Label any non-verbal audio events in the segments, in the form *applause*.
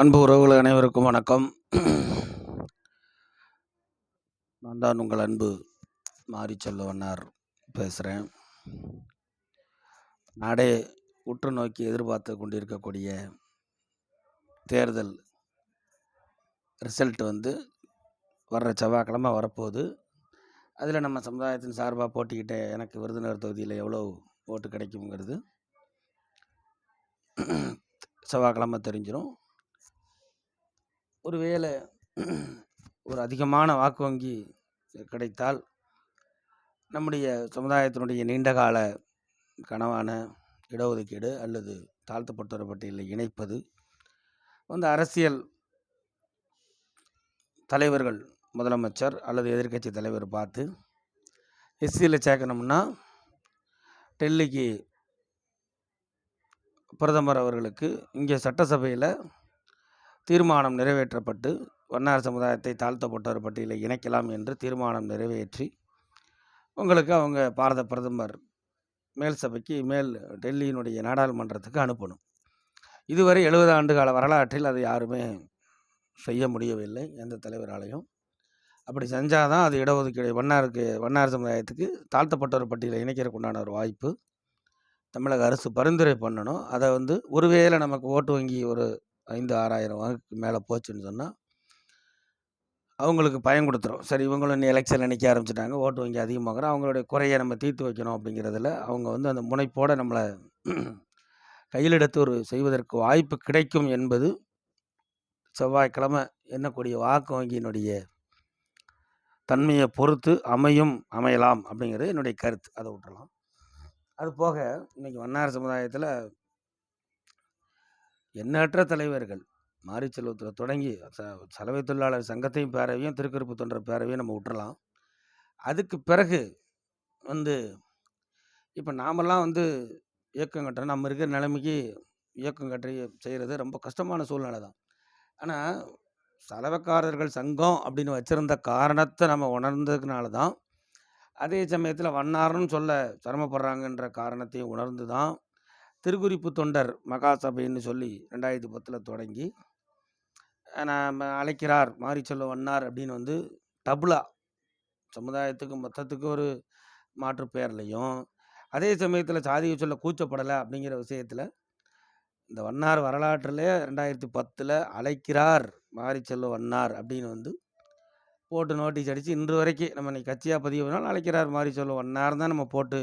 அன்பு உறவுகள் அனைவருக்கும் வணக்கம். நான் தான் உங்கள் அன்பு மாரி செல்லவண்ணார் பேசுகிறேன் நாடே உற்று நோக்கி எதிர்பார்த்து கொண்டிருக்கக்கூடிய தேர்தல் ரிசல்ட் வந்து வர்ற செவ்வாய்க்கிழமை வரப்போகுது. அதில் நம்ம சமுதாயத்தின் சார்பாக போட்டிக்கிட்ட எனக்கு விருதுநகர் தொகுதியில் எவ்வளோ ஓட்டு கிடைக்குங்கிறது செவ்வாய்க்கிழமை தெரிஞ்சிடும் ஒருவேளை ஒரு அதிகமான வாக்கு வங்கி கிடைத்தால் நம்முடைய சமுதாயத்தினுடைய நீண்டகால கனவான இடஒதுக்கீடு அல்லது தாழ்த்தப்பட்டோர் பட்டியலில் இணைப்பது. வந்து அரசியல் தலைவர்கள் முதலமைச்சர் அல்லது எதிர்க்கட்சி தலைவர் பார்த்து எஸ்சியில் சேர்க்கணும்னா டெல்லிக்கு பிரதமர் அவர்களுக்கு இங்கே சட்டசபையில் தீர்மானம் நிறைவேற்றப்பட்டு வண்ணார் சமுதாயத்தை தாழ்த்தப்பட்டோர் பட்டியலில் இணைக்கலாம் என்று தீர்மானம் நிறைவேற்றி உங்களுக்கு அவங்க பாரத பிரதமர் மேல் சபைக்கு மேல் டெல்லியினுடைய நாடாளுமன்றத்துக்கு அனுப்பணும். இதுவரை எழுபது ஆண்டு கால வரலாற்றில் அதை யாருமே செய்ய முடியவில்லை எந்த தலைவராலையும். அப்படி செஞ்சால் தான் அது இடஒதுக்கீடு வண்ணாருக்கு வண்ணார் சமுதாயத்துக்கு தாழ்த்தப்பட்டோர் பட்டியலில் இணைக்கிறதுக்குண்டான ஒரு வாய்ப்பு. தமிழக அரசு பரிந்துரை பண்ணணும். அதை வந்து ஒருவேளை நமக்கு ஓட்டு வங்கி ஒரு ஐந்து ஆறாயிரம் வாக்கு மேலே போச்சுன்னு சொன்னால் அவங்களுக்கு பயம் கொடுத்துரும். சரி இவங்களும் நீ நினைக்க ஆரம்பிச்சிட்டாங்க ஓட்டு வங்கி அதிகமாகிற அவங்களுடைய குறையை நம்ம தீர்த்து வைக்கணும் அப்படிங்கிறதுல அவங்க வந்து அந்த முனைப்போடு நம்மளை கையில் எடுத்து ஒரு செய்வதற்கு வாய்ப்பு கிடைக்கும் என்பது செவ்வாய்க்கிழமை எண்ணக்கூடிய வாக்கு வங்கியினுடைய தன்மையை பொறுத்து அமையும் அமையலாம் அப்படிங்கிறது என்னுடைய கருத்து. அதை விட்டுறலாம். அது போக இன்றைக்கி வண்ணார் சமுதாயத்தில் எண்ணற்ற தலைவர்கள். மாரி செல்வத்தில் தொடங்கி ச சலவை தொழிலாளர் சங்கத்தையும் பேரவையும் திருக்கருப்பு தொன்ற பேரவையும் நம்ம விட்டுறலாம். அதுக்கு பிறகு வந்து இப்போ நாமெல்லாம் வந்து இயக்கம் கட்டுறோம் நம்ம இருக்கிற நிலைமைக்கு இயக்கம் கட்டி செய்கிறது ரொம்ப கஷ்டமான சூழ்நிலை தான். ஆனால் சலவைக்காரர்கள் சங்கம் அப்படின்னு வச்சுருந்த காரணத்தை நம்ம உணர்ந்ததுனால தான் அதே சமயத்தில் வண்ணாரன்னு சொல்ல சிரமப்படுறாங்கன்ற காரணத்தையும் உணர்ந்து தான் திருக்குறிப்பு தொண்டர் மகாசபைன்னு சொல்லி ரெண்டாயிரத்தி பத்தில் தொடங்கி நாம் அழைக்கிறார் மாறி சொல்ல வண்ணார் அப்படின்னு வந்து டபுளா சமுதாயத்துக்கு மொத்தத்துக்கு ஒரு மாற்று பெயர்லையும் அதே சமயத்தில் சாதியை சொல்ல கூச்சப்படலை அப்படிங்கிற விஷயத்தில் இந்த வண்ணார் வரலாற்றில் ரெண்டாயிரத்தி பத்தில் அழைக்கிறார் மாறி செல்வ வண்ணார் அப்படின்னு வந்து போட்டு நோட்டீஸ் அடித்து இன்று வரைக்கும் நம்ம இன்னைக்கு கட்சியாக பதிவு பண்ணாலும் அழைக்கிறார் மாறி சொல்ல வண்ணார் தான் நம்ம போட்டு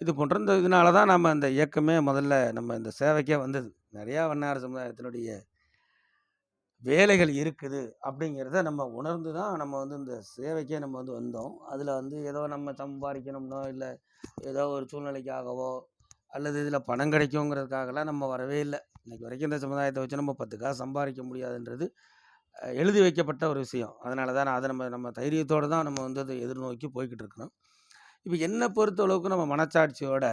இது போன்ற இந்த இதனால தான் நம்ம இந்த இயக்கமே முதல்ல நம்ம இந்த சேவைக்கே வந்தது. நிறையா வண்ணார சமுதாயத்தினுடைய வேலைகள் இருக்குது அப்படிங்கிறத நம்ம உணர்ந்து தான் நம்ம வந்து இந்த சேவைக்கே நம்ம வந்து வந்தோம். அதில் வந்து ஏதோ நம்ம சம்பாதிக்கணும்னோ இல்லை ஏதோ ஒரு சூழ்நிலைக்காகவோ அல்லது இதில் பணம் கிடைக்குங்கிறதுக்காகலாம் நம்ம வரவே இல்லை. இன்றைக்கி வரைக்கும் இந்த சமுதாயத்தை வச்சு நம்ம பத்து காசு சம்பாதிக்க முடியாதுன்றது எழுதி வைக்கப்பட்ட ஒரு விஷயம். அதனால தான் அதை நம்ம நம்ம தைரியத்தோடு தான் நம்ம வந்து அதை எதிர்நோக்கி போய்கிட்டு இருக்கிறோம். இப்போ என்னை பொறுத்த அளவுக்கு நம்ம மனச்சாட்சியோட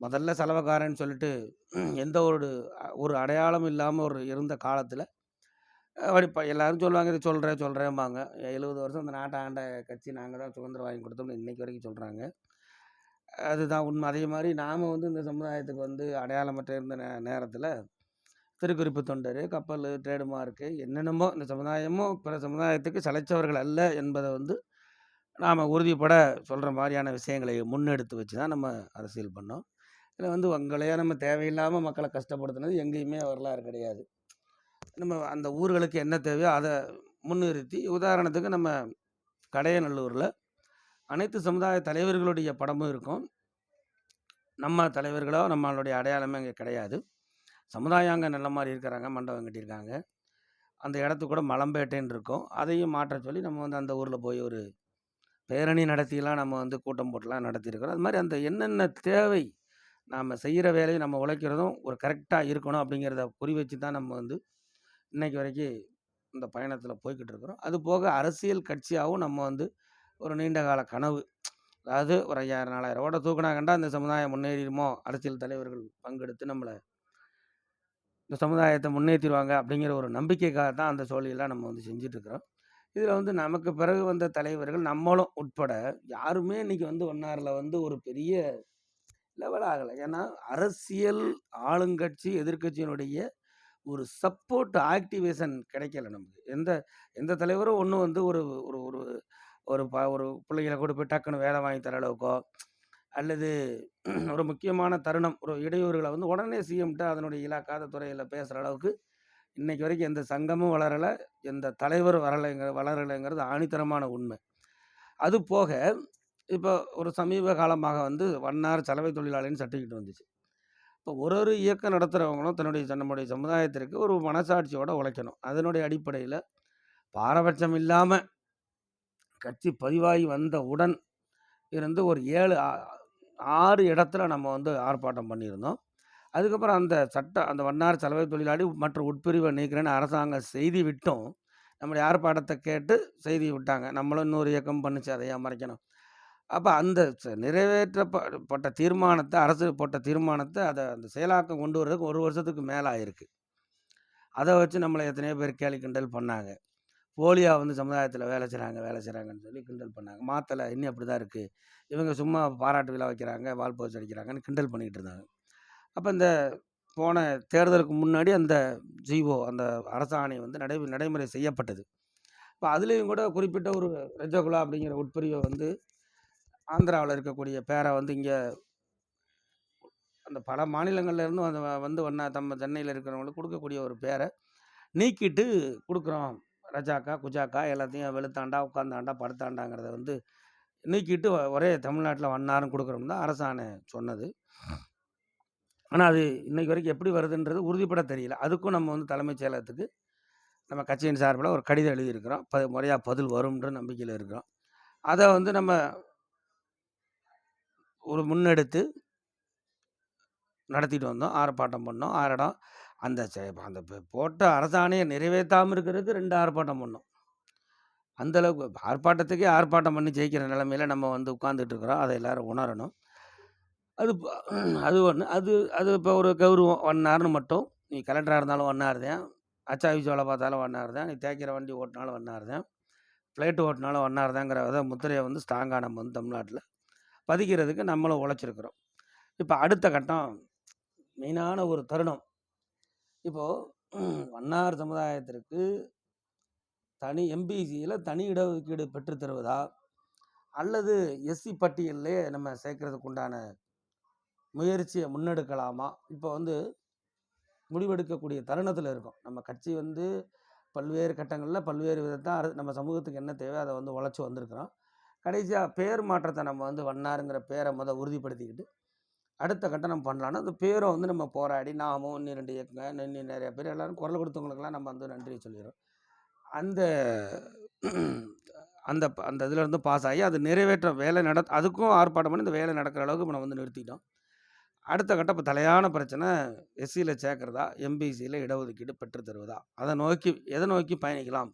முதல்ல செலவுக்காரன்னு சொல்லிட்டு *clears throat* எந்த ஒரு ஒரு அடையாளம் இல்லாமல் ஒரு இருந்த காலத்தில் இப்போ எல்லாரும் சொல்லுவாங்க இது சொல்கிறேன் சொல்கிறேன்பாங்க எழுபது வருஷம் இந்த நாட்டை ஆண்ட கட்சி நாங்கள் தான் சுதந்திரம் வாங்கி கொடுத்தோம்னு இன்றைக்கி வரைக்கும் சொல்கிறாங்க அதுதான் உண்மை. அதே மாதிரி நாம் வந்து இந்த சமுதாயத்துக்கு வந்து அடையாளமற்ற இருந்த நே நேரத்தில் திருக்குறிப்பு தொண்டர் கப்பல் ட்ரேடு மார்க்கு என்னென்னமோ இந்த சமுதாயமும் பிற சமுதாயத்துக்கு சளைச்சவர்கள் அல்ல என்பதை வந்து நாம் உறுதிப்பட சொல்கிற மாதிரியான விஷயங்களை முன்னெடுத்து வச்சு தான் நம்ம அரசியல் பண்ணோம். இதில் வந்து உங்களையே நம்ம தேவையில்லாமல் மக்களை கஷ்டப்படுத்தினது எங்கேயுமே வரலாறு கிடையாது. நம்ம அந்த ஊர்களுக்கு என்ன தேவையோ அதை முன்னிறுத்தி உதாரணத்துக்கு நம்ம கடையநல்லூரில் அனைத்து சமுதாய தலைவர்களுடைய படமும் இருக்கும். நம்ம தலைவர்களோ நம்மளுடைய அடையாளமே அங்கே கிடையாது. சமுதாயம் அங்கே நல்ல மாதிரி இருக்கிறாங்க மண்டபம் கட்டியிருக்காங்க. அந்த இடத்துக்கு கூட மலம்பேட்டைன்னு இருக்கும். அதையும் மாற்ற சொல்லி நம்ம வந்து அந்த ஊரில் போய் ஒரு பேரணி நடத்திலாம் நம்ம வந்து கூட்டம் போட்டுலாம் நடத்தியிருக்கிறோம். அது மாதிரி அந்த என்னென்ன தேவை நாம் செய்கிற வேலையை நம்ம உழைக்கிறதும் ஒரு கரெக்டாக இருக்கணும் அப்படிங்கிறத குறி வச்சு தான் நம்ம வந்து இன்றைக்கு வரைக்கும் இந்த பயணத்தில் போய்கிட்டு இருக்கிறோம். அது போக அரசியல் கட்சியாகவும் நம்ம வந்து ஒரு நீண்ட கால கனவு அதாவது ஒரு ஐயாயிரம் நாலாயிரம் ஓட தூக்குனாங்கண்டா இந்த சமுதாயம் முன்னேறிடுமோ? அரசியல் தலைவர்கள் பங்கெடுத்து நம்மளை இந்த சமுதாயத்தை முன்னேற்றிடுவாங்க அப்படிங்கிற ஒரு நம்பிக்கைக்காக தான் அந்த சோழியெல்லாம் நம்ம வந்து செஞ்சிட்ருக்கிறோம் இதில் வந்து நமக்கு பிறகு வந்த தலைவர்கள் நம்மளும் உட்பட யாருமே இன்னைக்கு வந்து ஒன்னாரில் வந்து ஒரு பெரிய லெவல் ஆகலை ஏன்னா அரசியல் ஆளுங்கட்சி எதிர்க்கட்சியினுடைய ஒரு சப்போர்ட் ஆக்டிவேஷன் கிடைக்கல நமக்கு. எந்த எந்த தலைவரும் ஒன்றும் வந்து ஒரு ஒரு ஒரு ஒரு ப ஒரு பிள்ளைகளை கொண்டு போய் டக்குனு வேலை வாங்கி தர அளவுக்கோ, அல்லது ஒரு முக்கியமான தருணம், ஒரு இடையூறுகளை வந்து உடனே சிஎம்கிட்ட அதனுடைய இலாக்காத துறையில் பேசுகிற அளவுக்கு, இன்னைக்கு வரைக்கும் எந்த சங்கமும் வளரல, எந்த தலைவர் வரலைங்க வளரலைங்கிறது ஆணித்தரமான உண்மை. அது போக, இப்போ ஒரு சமீப காலமாக வந்து வண்ணார் சலவை தொழிலாளின்னு சர்டிஃபிகேட் வந்துச்சு. இப்போ ஒரு ஒரு இயக்கம் நடத்துகிறவங்களும் தன்னுடைய நம்முடைய சமுதாயத்திற்கு ஒரு மனசாட்சியோடு உழைக்கணும். அதனுடைய அடிப்படையில் பாரபட்சம் இல்லாமல் கட்சி பதிவாகி வந்தவுடன் இருந்து ஒரு ஏழு ஆ 6 இடத்துல நம்ம வந்து ஆர்ப்பாட்டம் பண்ணியிருந்தோம். அதுக்கப்புறம் அந்த சட்ட அந்த வண்ணார் சலவை தொழிலாளி மற்றும் உட்பிரிவை நீக்கிறேன்னு அரசாங்கம் செய்தி விட்டும், நம்முடைய ஆர்ப்பாட்டத்தை கேட்டு செய்தி விட்டாங்க. நம்மளும் இன்னொரு இயக்கம் பண்ணிச்சு அதை மறைக்கணும்? அப்போ அந்த ச தீர்மானத்தை அரசு போட்ட தீர்மானத்தை அதை அந்த செயலாக்கம் கொண்டு வர்றதுக்கு ஒரு வருஷத்துக்கு மேலே ஆயிருக்கு. அதை வச்சு நம்மளை எத்தனையோ பேர் கேலி கிண்டல் பண்ணாங்க. போலியா வந்து சமுதாயத்தில் வேலை செய்கிறாங்க வேலை செய்கிறாங்கன்னு சொல்லி கிண்டல் பண்ணாங்க. மாத்தலை இன்னும் அப்படிதான் இருக்குது இவங்க சும்மா பாராட்டு விழா வைக்கிறாங்க, வால் போஸ்ட் அடிக்கிறாங்கன்னு கிண்டல் பண்ணிக்கிட்டு இருந்தாங்க. அப்போ இந்த போன தேர்தலுக்கு முன்னாடி அந்த ஜிஓ அந்த அரசாணை வந்து நடை நடைமுறை செய்யப்பட்டது. இப்போ அதுலேயும் கூட குறிப்பிட்ட ஒரு ரெஜகுலா அப்படிங்கிற உட்பிரிவை வந்து ஆந்திராவில் இருக்கக்கூடிய பேரை வந்து இங்கே அந்த பல மாநிலங்கள்லேருந்து இருந்தும் அந்த வந்து ஒன்றா நம்ம சென்னையில் இருக்கிறவங்களுக்கு கொடுக்கக்கூடிய ஒரு பேரை நீக்கிட்டு கொடுக்குறோம் ரஜாக்கா, குஜாக்கா எல்லாத்தையும் வெளுத்தாண்டா, உட்காந்தாண்டா படுத்தாண்டாங்கிறத வந்து நீக்கிட்டு ஒரே தமிழ்நாட்டில் வண்ணாரும் கொடுக்குறோம் தான் அரசாணை சொன்னது. ஆனால் அது இன்னைக்கு வரைக்கும் எப்படி வருதுன்றது உறுதிப்பட தெரியல. அதுக்கும் நம்ம வந்து தலைமைச் செயலகத்துக்கு நம்ம கட்சியின் சார்பில் ஒரு கடிதம் எழுதியிருக்கிறோம். ப முறையாக பதில் வரும்ன்ற நம்பிக்கையில் இருக்கிறோம். அதை வந்து நம்ம ஒரு முன்னெடுத்து நடத்திட்டு வந்தோம். ஆர்ப்பாட்டம் பண்ணோம். ஆறிடம் அந்த அந்த போட்ட அரசாணையை நிறைவேற்றாமல் இருக்கிறதுக்கு ரெண்டு ஆர்ப்பாட்டம் பண்ணோம். அந்தளவுக்கு ஆர்ப்பாட்டத்துக்கே ஆர்ப்பாட்டம் பண்ணி ஜெயிக்கிற நிலமையில நம்ம வந்து உட்காந்துட்டு இருக்கிறோம். அதை எல்லாரும் உணரணும். அது ப அது ஒண்ணு. அது அது இப்போ ஒரு கௌரவம். வண்ணார்ன்னு மட்டும். நீ கலெக்டரா இருந்தாலும் வண்ணார் தான். அச்சா ஆஃபீஸ் வேலை பார்த்தாலும் வண்ணார் தான். நீ தேய்க்கிற வண்டி ஓட்டினாலும் வண்ணார் தான். ஃப்ளைட் ஓட்டினாலும் வண்ணார் தாங்கிற வித முத்திரைய வந்து ஸ்ட்ராங்கா நம்ம வந்து தமிழ்நாட்டில் பதிக்கிறதுக்கு நம்மளும் உழைச்சிருக்கிறோம். இப்ப அடுத்த கட்டம் மெயினான ஒரு தருணம். இப்போ வண்ணார் சமுதாயத்திற்கு தனி எம்பிசியில தனி இடஒதுக்கீடு பெற்றுத் தருவதா? அல்லது எஸ்சி பட்டியலிலே நம்ம சேர்க்கிறதுக்கு உண்டான முயற்சியை முன்னெடுக்கலாமா? இப்போ வந்து முடிவெடுக்கக்கூடிய தருணத்தில் இருக்கும் நம்ம கட்சி வந்து பல்வேறு கட்டங்களில் பல்வேறு விதத்தான் நம்ம சமூகத்துக்கு என்ன தேவையோ அதை வந்து உழைச்சி வந்திருக்கிறோம். கடைசியாக பேர் மாற்றத்தை நம்ம வந்து வண்ணார்ங்கிற பேரை முதல் உறுதிப்படுத்திக்கிட்டு, அடுத்த கட்டம் நம்ம பண்ணலான்னா, அந்த பேரை வந்து நம்ம போராடி நாமும் இன்னும் ரெண்டு இயக்கங்க இன்னும் நிறையா பேர் எல்லாரும் குரல் கொடுத்தவங்களுக்கெல்லாம் நம்ம வந்து நன்றி சொல்லிடுறோம் அந்த அந்த ப அந்த இதுலருந்து பாஸ் ஆகி அது நிறைவேற்ற வேலை நட அதுக்கும் ஆர்ப்பாட்டம் பண்ணி இந்த வேலை நடக்கிற அளவுக்கு நம்ம வந்து நிறுத்திட்டோம். அடுத்த கட்டம் தலையான பிரச்சனை எஸ்சியில் சேர்க்குறதா எம்பிசியில் இடஒதுக்கீடு பெற்று தருவதா? அதை நோக்கி எதை நோக்கி பயணிக்கலாம்?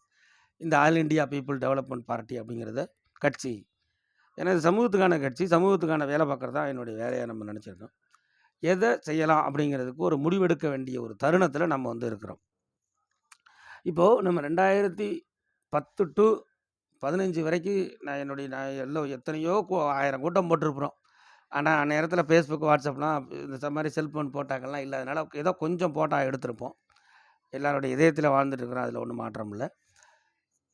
இந்த all India people development party அப்படிங்கிறத கட்சி. ஏன்னா இது சமூகத்துக்கான கட்சி. சமூகத்துக்கான வேலை பார்க்கறது தான் என்னுடைய வேலையை நம்ம நினச்சிருக்கோம் எதை செய்யலாம் அப்படிங்கிறதுக்கு ஒரு முடிவெடுக்க வேண்டிய ஒரு தருணத்தில் நம்ம வந்து இருக்கிறோம். இப்போது நம்ம 2010 டூ 15 வரைக்கும் நான் என்னுடைய நான் எல்லோ எத்தனையோ ஆயிரம் கூட்டம் போட்டிருப்போம். ஆனால் அந்த நேரத்தில் ஃபேஸ்புக் வாட்ஸ்அப்லாம் இந்த மாதிரி செல்ஃபோன் போட்டாக்கள்லாம் இல்லாதனால ஏதோ கொஞ்சம் போட்டா எடுத்திருப்போம். எல்லாருடைய இதயத்தில் வாழ்ந்துட்டுருக்குறோம் இருக்கிறோம். ஒன்றும் மாற்றம் இல்லை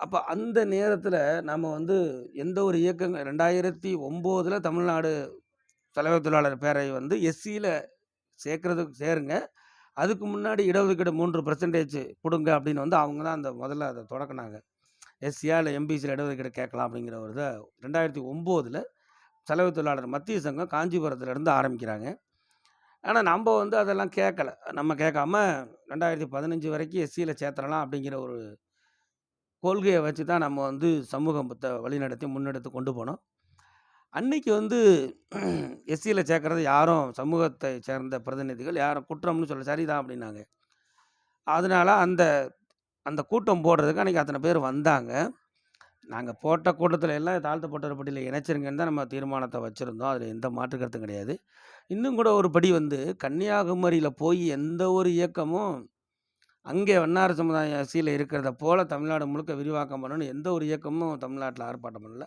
அப்போ அந்த நேரத்தில் நம்ம வந்து எந்த ஒரு இயக்கங்க 2009ல தமிழ்நாடு தலைவர் தொழிலாளர் பேரவை வந்து எஸ்சியில் சேர்க்குறதுக்கு சேருங்க. அதுக்கு முன்னாடி இடஒதுக்கீடு மூன்று பர்சன்டேஜ் கொடுங்க அப்படின்னு வந்து அவங்க தான் அந்த முதல்ல அதை தொடக்கினாங்க எஸ்சியா இல்லை எம்பிசியில் இடஒதுக்கீடு கேட்கலாம் அப்படிங்கிற ஒரு இதை ரெண்டாயிரத்தி ஒம்போதில் செலவு தொழிலாளர் மத்திய சங்கம் காஞ்சிபுரத்துலேருந்து ஆரம்பிக்கிறாங்க. ஆனால் நம்ப வந்து அதெல்லாம் கேட்கல. நம்ம கேட்காம 2015 வரைக்கும் எஸ்சியில் சேர்த்துறலாம் அப்படிங்கிற ஒரு கொள்கையை வச்சு தான் நம்ம வந்து சமூகத்தை வழிநடத்தி முன்னெடுத்து கொண்டு போனோம். அன்னைக்கு வந்து எஸ்சியில் சேர்க்குறது யாரும் சமூகத்தை சேர்ந்த பிரதிநிதிகள் யாரும் குற்றம்னு சொல்ல சரிதான் அப்படின்னாங்க. அதனால் அந்த அந்த கூட்டம் போடுறதுக்கு அன்றைக்கி அத்தனை பேர் வந்தாங்க. நாங்கள் போட்ட கூட்டத்தில் எல்லாம் தாழ்த்தப்பட்டவர் பட்டியலில் இணைச்சிருங்கன்னு தான் நம்ம தீர்மானத்தை வச்சுருந்தோம் அதில் எந்த மாற்று கருத்தும் கிடையாது. இன்னும் கூட ஒரு படி வந்து கன்னியாகுமரியில் போய் எந்த ஒரு இயக்கமும் அங்கே வண்ணார சமுதாயம் அரசியல் இருக்கிறத போல் தமிழ்நாடு முழுக்க விரிவாக்கம் பண்ணணும்னு எந்த ஒரு இயக்கமும் தமிழ்நாட்டில் ஆர்ப்பாட்டம் பண்ணல.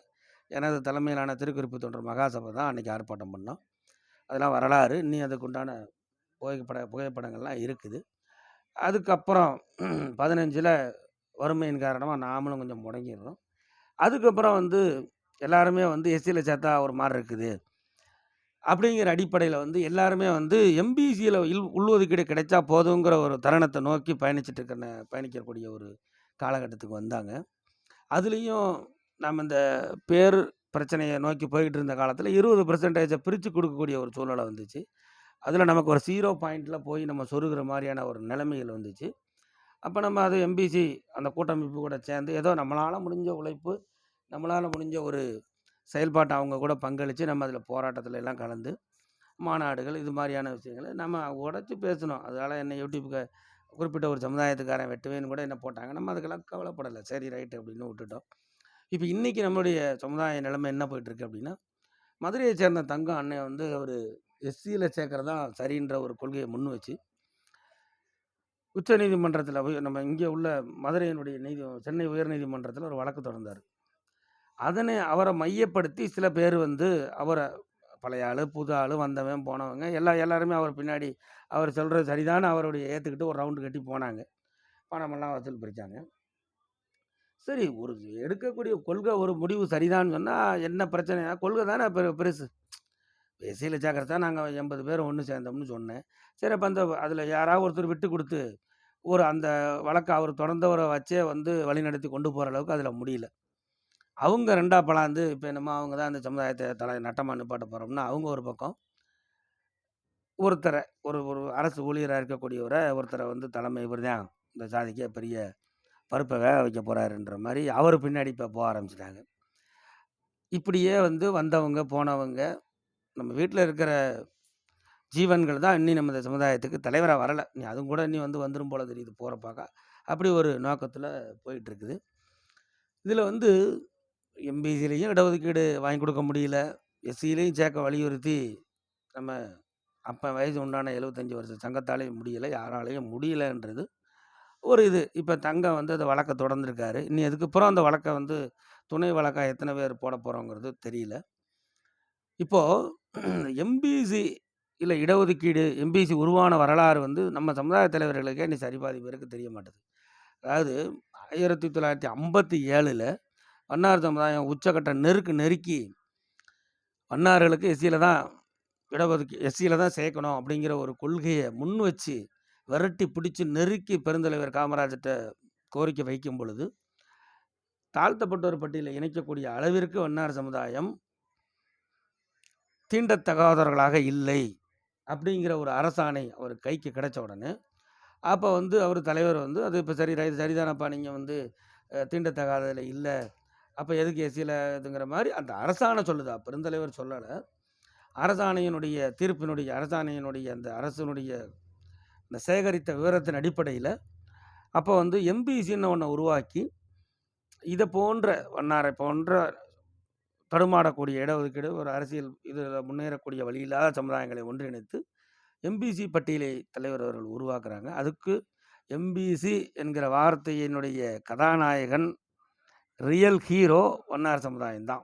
எனது தலைமையிலான திருக்குறிப்பு தொண்டர் மகாசபை தான் அன்றைக்கி ஆர்ப்பாட்டம் பண்ணோம். அதெல்லாம் வரலாறு. இனி அதுக்குண்டான புகைப்பட புகைப்படங்கள்லாம் இருக்குது. அதுக்கப்புறம் 15ல வறுமையின் காரணமாக நாமளும் கொஞ்சம் முடங்கிடுறோம். அதுக்கப்புறம் வந்து எல்லாருமே வந்து எஸ்சியில் சேர்த்தா ஒரு மாதிரி இருக்குது. அப்படிங்கிற அடிப்படையில் வந்து எல்லாருமே வந்து எம்பிசியில் இல் உள்ஒதுக்கீடு கிடைச்சா போதுங்கிற ஒரு தருணத்தை நோக்கி பயணிச்சுட்டு இருக்க பயணிக்கக்கூடிய ஒரு காலகட்டத்துக்கு வந்தாங்க. அதுலேயும் நம்ம இந்த பேர் பிரச்சனையை நோக்கி போய்கிட்டு இருந்த காலத்தில் இருபது பர்சன்டேஜை பிரித்து கொடுக்கக்கூடிய ஒரு சூழ்நிலை வந்துச்சு. அதில் நமக்கு ஒரு ஜீரோ பாயிண்ட்டில் போய் நம்ம சொருகிற மாதிரியான ஒரு நிலைமைகள் வந்துச்சு. அப்போ நம்ம அது எம்பிசி அந்த கூட்டமைப்பு கூட சேர்ந்து ஏதோ நம்மளால் முடிஞ்ச உழைப்பு, நம்மளால் முடிஞ்ச ஒரு செயல்பாட்டை அவங்க கூட பங்களித்து நம்ம அதில் போராட்டத்தில் எல்லாம் கலந்து, மாநாடுகள் இது மாதிரியான விஷயங்களை நம்ம உடச்சி பேசணும் அதனால் என்ன யூடியூப்க்கு குறிப்பிட்ட ஒரு சமுதாயத்துக்காரன் வெட்டுவேன்னு கூட என்ன போட்டாங்க. நம்ம அதுக்கெல்லாம் கவலைப்படலை சரி ரைட்டு அப்படின்னு விட்டுட்டோம். இப்போ இன்றைக்கி நம்மளுடைய சமுதாய நிலைமை என்ன போயிட்டுருக்கு அப்படின்னா, மதுரையை சேர்ந்த தங்கம் அண்ணன் வந்து ஒரு எஸ்சியில் சேர்க்கறது தான் சரின்ற ஒரு கொள்கையை முன் வச்சு உச்சநீதிமன்றத்தில் போய் நம்ம இங்கே உள்ள மதுரையினுடைய நீதி சென்னை உயர்நீதிமன்றத்தில் ஒரு வழக்கு தொடர்ந்தார் அதனை அவரை மையப்படுத்தி சில பேர் வந்து அவரை பழைய ஆள் புது ஆளு, வந்தவன், போனவங்க எல்லா எல்லாருமே அவர் பின்னாடி அவர் சொல்கிறது சரிதான் அவருடைய ஏற்றுக்கிட்டு ஒரு ரவுண்டு கட்டி போனாங்க. பணமெல்லாம் வசூல் பிரிச்சாங்க. சரி ஒரு எடுக்கக்கூடிய கொள்கை ஒரு முடிவு சரிதான்னு சொன்னால் என்ன பிரச்சனையா கொள்கை தானே பெரு பெருசு. எஸ்சியில சேர்க்கறது தான் நாங்க 80 பேர் ஒன்று சேர்ந்தோம்னு சொன்னேன். சரி அப்போ அந்த அதில் யாராவது ஒருத்தர் விட்டு கொடுத்து ஒரு அந்த வழக்கை அவர் தொடர்ந்தவரை வச்சே வந்து வழிநடத்தி கொண்டு போகிற அளவுக்கு அதில் முடியல. அவங்க ரெண்டாக பலாந்து இப்போ என்னமோ அவங்க தான் அந்த சமுதாயத்தை தலை நட்டமாக நிப்பாட்ட போகிறோம்னா அவங்க ஒரு பக்கம். ஒருத்தரை ஒரு ஒரு அரசு ஊழியராக இருக்கக்கூடியவரை ஒருத்தரை வந்து தலைமை இவர் தான் இந்த சாதிக்கே பெரிய பருப்பை வேக வைக்க போகிறாருன்ற மாதிரி அவர் பின்னாடி இப்போ போக ஆரம்பிச்சிட்டாங்க இப்படியே வந்து வந்தவங்க, போனவங்க நம்ம வீட்டில் இருக்கிற ஜீவன்கள் தான் இன்னி நம்ம இந்த சமுதாயத்துக்கு தலைவராக வரல. நீ அதுவும் கூட இன்னி வந்து வந்துடும் போல தெரியுது போற அப்படி ஒரு நோக்கத்தில் போயிட்டுருக்குது இதில் வந்து எம்பிசிலையும் இடஒதுக்கீடு வாங்கி கொடுக்க முடியல. எஸ்சிலையும் சேர்க்க வலியுறுத்தி நம்ம அப்போ வயசு உண்டான 75 வருஷ சங்கத்தாலயும் முடியல. யாராலையும் முடியலைன்றது ஒரு இது. இப்போ தங்கம் வந்து அந்த வழக்க தொடர்ந்துருக்காரு இனி அதுக்கப்புறம் அந்த வழக்கை வந்து துணை வழக்காக எத்தனை பேர் போட போகிறோங்கிறது தெரியல. இப்போது எம்பிசி இல்லை இடஒதுக்கீடு, எம்பிசி உருவான வரலாறு வந்து நம்ம சமுதாய தலைவர்களுக்கே இனி சரிபாதி பேருக்கு தெரிய மாட்டேது அதாவது 1957ல வண்ணார் சமுதாயம் உச்சக்கட்ட நெருக்கு நெருக்கி வண்ணார்களுக்கு எஸ்சியில் தான் இடஒதுக்கி எஸ்சியில் தான் சேர்க்கணும் அப்படிங்கிற ஒரு கொள்கையை முன் வச்சு விரட்டி பிடிச்சி நெருக்கி பெருந்தலைவர் காமராஜர்கிட்ட கோரிக்கை வைக்கும் பொழுது, தாழ்த்தப்பட்டோர் பட்டியலில் இணைக்கக்கூடிய அளவிற்கு வண்ணார் சமுதாயம் தீண்டத்தகாதவர்களாக இல்லை. அப்படிங்கிற ஒரு அரசாணை அவர் கைக்கு கிடைச்ச உடனே, அப்போ வந்து அவர் தலைவர் வந்து அது இப்போ சரி சரிதானப்பா நீங்கள் வந்து தீண்டத்தகாததில் இல்லை அப்போ எதுக்கு எஸ்சியில் இதுங்கிற மாதிரி அந்த அரசாணை சொல்லுதா? பெருந்தலைவர் சொல்லலை அரசாணையினுடைய தீர்ப்பினுடைய அரசாணையினுடைய அந்த அரசினுடைய இந்த சேகரித்த விவரத்தின் அடிப்படையில் அப்போ வந்து எம்பிசின்னு ஒன்று உருவாக்கி, இதை போன்ற வண்ணாரை போன்ற தடுமாடக்கூடிய இடஒதுக்கீடு ஒரு அரசியல் இதில் முன்னேறக்கூடிய வழியில்லாத சமுதாயங்களை ஒன்றிணைத்து, எம்பிசி பட்டியலை தலைவர் அவர்கள் உருவாக்குறாங்க. அதுக்கு எம்பிசி என்கிற வார்த்தையினுடைய கதாநாயகன், ரியல் ஹீரோ வண்ணார் சமுதாயம் தான்.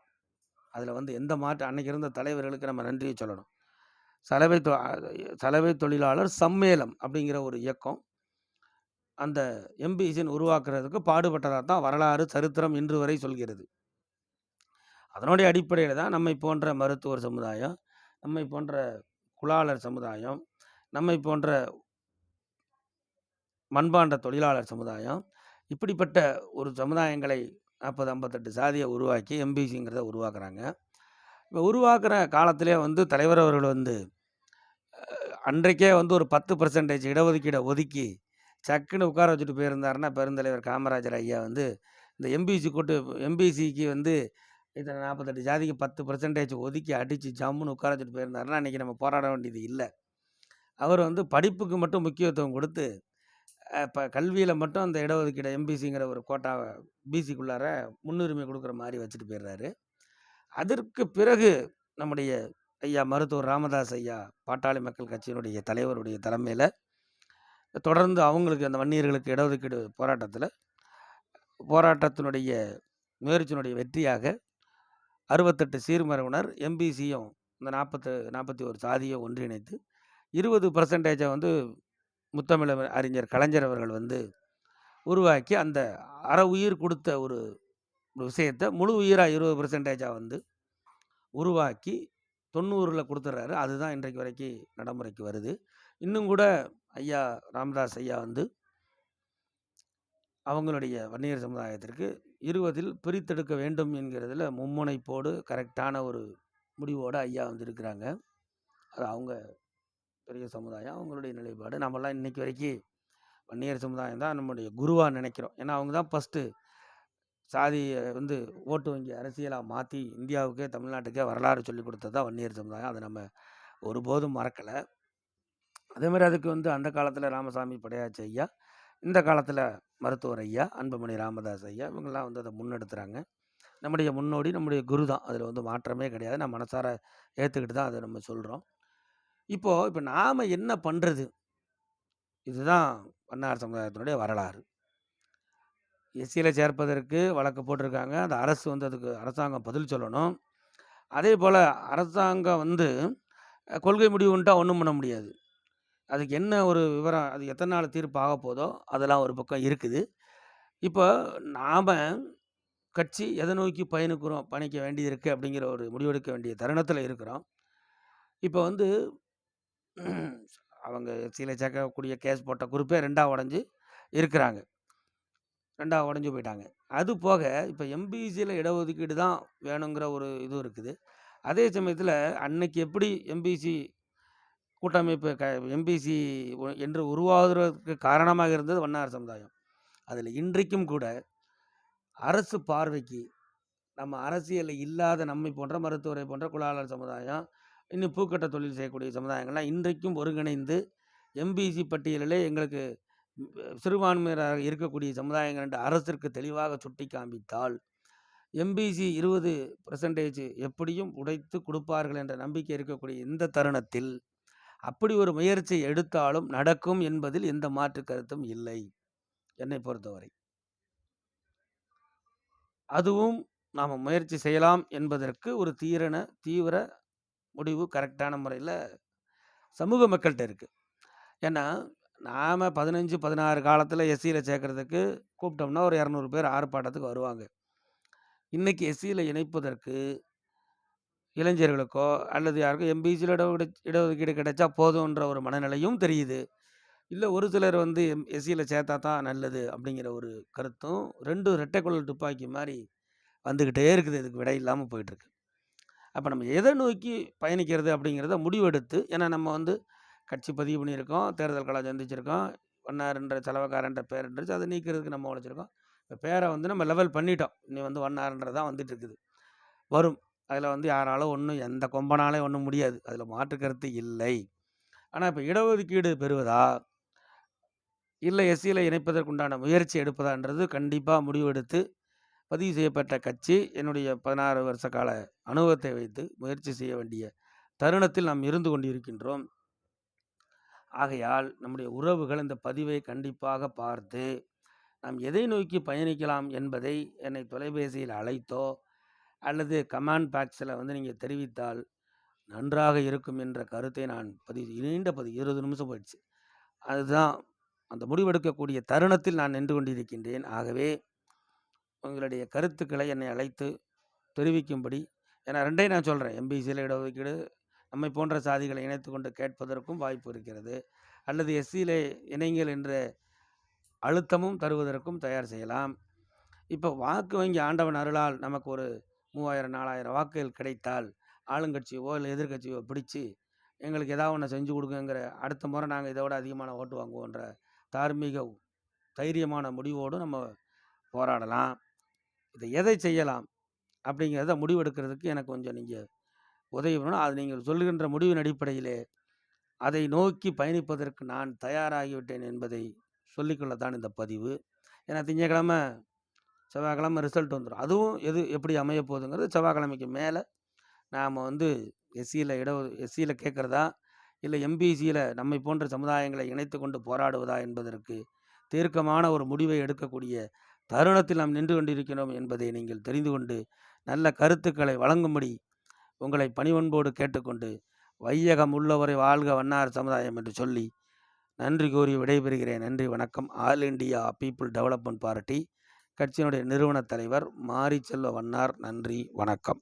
அதில் வந்து எந்த மாற்று அன்னைக்கு இருந்த தலைவர்களுக்கு நம்ம நன்றியை சொல்லணும். சலவை தொ சலவை தொழிலாளர் சம்மேளம் அப்படிங்கிற ஒரு இயக்கம். அந்த எம்பிசின் உருவாக்குறதுக்கு பாடுபட்டதாக தான் வரலாறு, சரித்திரம் இன்று வரை சொல்கிறது. அதனுடைய அடிப்படையில் தான் நம்மை போன்ற மருத்துவர் சமுதாயம், நம்மை போன்ற குலாளர் சமுதாயம், நம்மை போன்ற மண்பாண்ட தொழிலாளர் சமுதாயம், இப்படிப்பட்ட ஒரு சமுதாயங்களை நாற்பது ஐம்பத்தெட்டு சாதியை உருவாக்கி எம்பிசிங்கிறத உருவாக்குறாங்க. இப்போ உருவாக்குற காலத்திலே வந்து தலைவர் அவர்கள் வந்து அன்றைக்கே வந்து ஒரு பத்து பர்சன்டேஜ் இடஒதுக்கீடை ஒதுக்கி, சக்குன்னு உட்கார வச்சுட்டு போயிருந்தாருன்னா, பெருந்தலைவர் காமராஜர் ஐயா வந்து இந்த எம்பிசி கூட்டு எம்பிசிக்கு வந்து இத்தனை நாற்பத்தெட்டு ஜாதிக்கு 10% ஒதுக்கி அடித்து ஜம்முன்னு உட்கார வச்சுட்டு போயிருந்தாருன்னா, அன்றைக்கி நம்ம போராட வேண்டியது இல்லை அவர் வந்து படிப்புக்கு மட்டும் முக்கியத்துவம் கொடுத்து இப்போ கல்வியில் மட்டும் அந்த இடஒதுக்கீடு எம்பிசிங்கிற ஒரு கோட்டாவை பிசிக்குள்ளார முன்னுரிமை கொடுக்குற மாதிரி வச்சுட்டு போயிடுறாரு அதற்கு பிறகு நம்முடைய ஐயா மருத்துவர் ராமதாஸ் ஐயா, பாட்டாளி மக்கள் கட்சியினுடைய தலைவருடைய தலைமையில் தொடர்ந்து அவங்களுக்கு அந்த வன்னியர்களுக்கு இடஒதுக்கீடு போராட்டத்தில் போராட்டத்தினுடைய முயற்சியினுடைய வெற்றியாக 68 சீர்மரபினர் எம்பிசியும் இந்த 40 41 சாதிய ஒன்றிணைத்து 20% வந்து முத்தமிழ அறிஞர் கலைஞர் அவர்கள் வந்து உருவாக்கி அந்த அற உயிர் கொடுத்த ஒரு விஷயத்த முழு உயிராக இருபது பெர்சன்டேஜாக வந்து உருவாக்கி தொண்ணூறில் கொடுத்துட்றாரு அதுதான் இன்றைக்கு வரைக்கும் நடைமுறைக்கு வருது. இன்னும் கூட ஐயா ராமதாஸ் ஐயா வந்து அவங்களுடைய வன்னியர் சமுதாயத்திற்கு இருபதில் பிரித்தெடுக்க வேண்டும் என்கிறதுல மும்முனைப்போடு கரெக்டான ஒரு முடிவோடு ஐயா வந்து இருக்கிறாங்க. அது அவங்க பெரிய சமுதாயம் அவங்களுடைய நிலைப்பாடு. நம்மலாம் இன்றைக்கி வரைக்கும் வன்னியர் சமுதாயம் தான் நம்முடைய குருவாக நினைக்கிறோம். ஏன்னா அவங்க தான் ஃபஸ்ட்டு சாதியை வந்து ஓட்டு வங்கி அரசியலாக மாற்றி இந்தியாவுக்கே தமிழ்நாட்டுக்கே வரலாறு சொல்லி கொடுத்தது தான் வன்னியர் சமுதாயம். அதை நம்ம ஒருபோதும் மறக்கலை. அதேமாதிரி அதுக்கு வந்து அந்த காலத்தில் ராமசாமி படையாச்சி ஐயா. இந்த காலத்தில் மருத்துவர் ஐயா அன்புமணி ராமதாஸ் ஐயா இவங்கெல்லாம் வந்து அதை முன்னெடுத்துறாங்க. நம்முடைய முன்னோடி நம்முடைய குரு தான். அதில் வந்து மாற்றமே கிடையாது. நான் மனசார ஏற்றுக்கிட்டு தான் அதை நம்ம சொல்கிறோம் இப்போது இப்போ நாம் என்ன பண்ணுறது இதுதான் வண்ணார் சமுதாயத்தினுடைய வரலாறு. எஸ்சியில் சேர்ப்பதற்கு வழக்கு போட்டிருக்காங்க. அந்த அரசு வந்து அதுக்கு அரசாங்கம் பதில் சொல்லணும். அதே போல் அரசாங்கம் வந்து கொள்கை கொள்கை முடிவுன்ட்டா ஒன்றும் பண்ண முடியாது. அதுக்கு என்ன ஒரு விவரம் அது எத்தனை நாள் தீர்ப்பு ஆக போதோ அதெல்லாம் ஒரு பக்கம் இருக்குது. இப்போ நாம் கட்சி எதை நோக்கி பயணிக்கிறோம் பயணிக்க வேண்டியது இருக்குது அப்படிங்கிற ஒரு முடிவெடுக்க வேண்டிய தருணத்தில் இருக்கிறோம். இப்போ வந்து அவங்க எஸ்சியில் சேர்க்கக்கூடிய கேஸ் போட்ட குரூப்பே ரெண்டாக உடஞ்சி இருக்கிறாங்க. ரெண்டாக உடஞ்சி போயிட்டாங்க. அது போக இப்போ எம்பிசியில் இடஒதுக்கீடு தான் வேணுங்கிற ஒரு இதுவும் இருக்குது. அதே சமயத்தில் அன்னைக்கு எப்படி எம்பிசி கூட்டமைப்பு க எம்பிசி என்று உருவாகிறதுக்கு காரணமாக இருந்தது வண்ணார் சமுதாயம். அதில் இன்றைக்கும் கூட அரசு பார்வைக்கு நம்ம அரசியலில் இல்லாத நம்மை போன்ற மருத்துவரை போன்ற குலாளர் சமுதாயம் இன்னும் பூக்கட்ட தொழில் செய்யக்கூடிய சமுதாயங்கள்லாம் இன்றைக்கும் ஒருங்கிணைந்து எம்பிசி பட்டியலிலே எங்களுக்கு சிறுபான்மையினராக இருக்கக்கூடிய சமுதாயங்கள் என்று அரசிற்கு தெளிவாக சுட்டி காண்பித்தால் எம்பிசி இருபது பர்சன்டேஜ் எப்படியும் உடைத்து கொடுப்பார்கள் என்ற நம்பிக்கை இருக்கக்கூடிய இந்த தருணத்தில் அப்படி ஒரு முயற்சி எடுத்தாலும் நடக்கும் என்பதில் எந்த மாற்று கருத்தும் இல்லை. என்னை பொறுத்தவரை. அதுவும் நாம் முயற்சி செய்யலாம் என்பதற்கு ஒரு தீரண தீவிர முடிவு கரெக்டான முறையில் சமூக மக்கள்கிட்ட இருக்குது ஏன்னா நாம் பதினஞ்சு பதினாறு காலத்தில் எஸ்சியில் சேர்க்கறதுக்கு கூப்பிட்டோம்னா ஒரு இரநூறு பேர் ஆர்ப்பாட்டத்துக்கு வருவாங்க. இன்றைக்கி எஸ்சியில் இணைப்பதற்கு இளைஞர்களுக்கோ அல்லது யாருக்கோ எம்பிசியில் இட இடஒதுக்கீடு கிடைச்சா போதுன்ற ஒரு மனநிலையும் தெரியுது. இல்லை ஒரு சிலர் வந்து எம் எஸ்சியில் சேர்த்தா தான் நல்லது அப்படிங்கிற ஒரு கருத்தும் ரெண்டு ரெட்டைக்குழல் துப்பாக்கி மாதிரி வந்துக்கிட்டே இருக்குது. இதுக்கு விடை இல்லாமல் போயிட்டுருக்கு அப்போ நம்ம எதை நோக்கி பயணிக்கிறது அப்படிங்கிறத முடிவெடுத்து ஏன்னா நம்ம வந்து கட்சி பதிவு பண்ணியிருக்கோம் தேர்தல் கலா சந்திச்சிருக்கோம் வண்ணார்ன்ற செலவக்காரன்ற பேருன்றது அதை நீக்கிறதுக்கு நம்ம உழைச்சிருக்கோம். இப்போ பேரை வந்து நம்ம லெவல் பண்ணிட்டோம். நீ வந்து வண்ணார்ன்றது தான் வந்துட்டு இருக்குது வரும். அதில் வந்து யாராலும் ஒன்றும் எந்த கொம்பனாலே ஒன்றும் முடியாது. அதில் மாற்று கருத்து இல்லை. ஆனால் இப்போ இடஒதுக்கீடு பெறுவதா? இல்லை எஸ்சியில் இணைப்பதற்குண்டான முயற்சி எடுப்பதான்றது கண்டிப்பாக முடிவெடுத்து பதிவு செய்யப்பட்ட கட்சி என்னுடைய பதினாறு வருஷ கால அனுபவத்தை வைத்து முயற்சி செய்ய வேண்டிய தருணத்தில் நாம் இருந்து கொண்டிருக்கின்றோம். ஆகையால் நம்முடைய உறவுகள் இந்த பதிவை கண்டிப்பாக பார்த்து நாம் எதை நோக்கி பயணிக்கலாம் என்பதை என்னை தொலைபேசியில் அழைத்தோ அல்லது கமாண்ட் பாக்ஸில் வந்து நீங்கள் தெரிவித்தால் நன்றாக இருக்கும் என்ற கருத்தை நான் பதிவு நீண்ட பதிவு இருபது நிமிஷம் போயிடுச்சு. அதுதான் அந்த முடிவெடுக்கக்கூடிய தருணத்தில் நான் நின்று கொண்டிருக்கின்றேன். ஆகவே உங்களுடைய கருத்துக்களை என்னை அழைத்து தெரிவிக்கும்படி. ஏன்னா ரெண்டையும் நான் சொல்கிறேன் எம்பிசியில் இடஒதுக்கீடு நம்மை போன்ற சாதிகளை இணைத்து கொண்டு கேட்பதற்கும் வாய்ப்பு இருக்கிறது. அல்லது எஸ்சியில் இணைங்கள் என்ற அழுத்தமும் தருவதற்கும் தயார் செய்யலாம். இப்போ வாக்கு வங்கி ஆண்டவன் அருளால் நமக்கு ஒரு மூவாயிரம் நாலாயிரம் வாக்குகள் கிடைத்தால் ஆளுங்கட்சியோ இல்லை எதிர்க்கட்சியோ பிடிச்சி எங்களுக்கு ஏதாவது ஒன்று செஞ்சு கொடுங்கங்கிற அடுத்த முறை நாங்கள் இதை விட அதிகமான ஓட்டு வாங்குவோன்ற தார்மீக தைரியமான முடிவோடு நம்ம போராடலாம். இதை எதை செய்யலாம்? அப்படிங்கிறத முடிவெடுக்கிறதுக்கு எனக்கு கொஞ்சம் நீங்கள் உதவி பண்ணணும். அது நீங்கள் சொல்லுகின்ற முடிவின் அடிப்படையிலே அதை நோக்கி பயணிப்பதற்கு நான் தயாராகிவிட்டேன் என்பதை சொல்லிக்கொள்ளத்தான் இந்த பதிவு. ஏன்னா திங்கக்கிழமை செவ்வாய்க்கிழமை ரிசல்ட் வந்துடும் அதுவும் எது எப்படி அமைய போகுதுங்கிறது செவ்வாய்க்கிழமைக்கு மேலே நாம் வந்து எஸ்சியில் இட எஸ்சியில் கேட்குறதா? இல்லை எம்பிசியில் நம்மை போன்ற சமுதாயங்களை இணைத்து கொண்டு போராடுவதா என்பதற்கு தீர்க்கமான ஒரு முடிவை எடுக்கக்கூடிய தருணத்தில் நாம் நின்று கொண்டிருக்கிறோம் என்பதை நீங்கள் தெரிந்து கொண்டு நல்ல கருத்துக்களை வழங்கும்படி உங்களை பணிவன்போடு கேட்டுக்கொண்டு வையகம் உள்ளவரை வாழ்க வண்ணார் சமுதாயம் என்று சொல்லி நன்றி கூறி விடைபெறுகிறேன். நன்றி வணக்கம். All India people development party கட்சியினுடைய நிறுவன தலைவர் மாரிச்செல்வ வண்ணார். நன்றி வணக்கம்.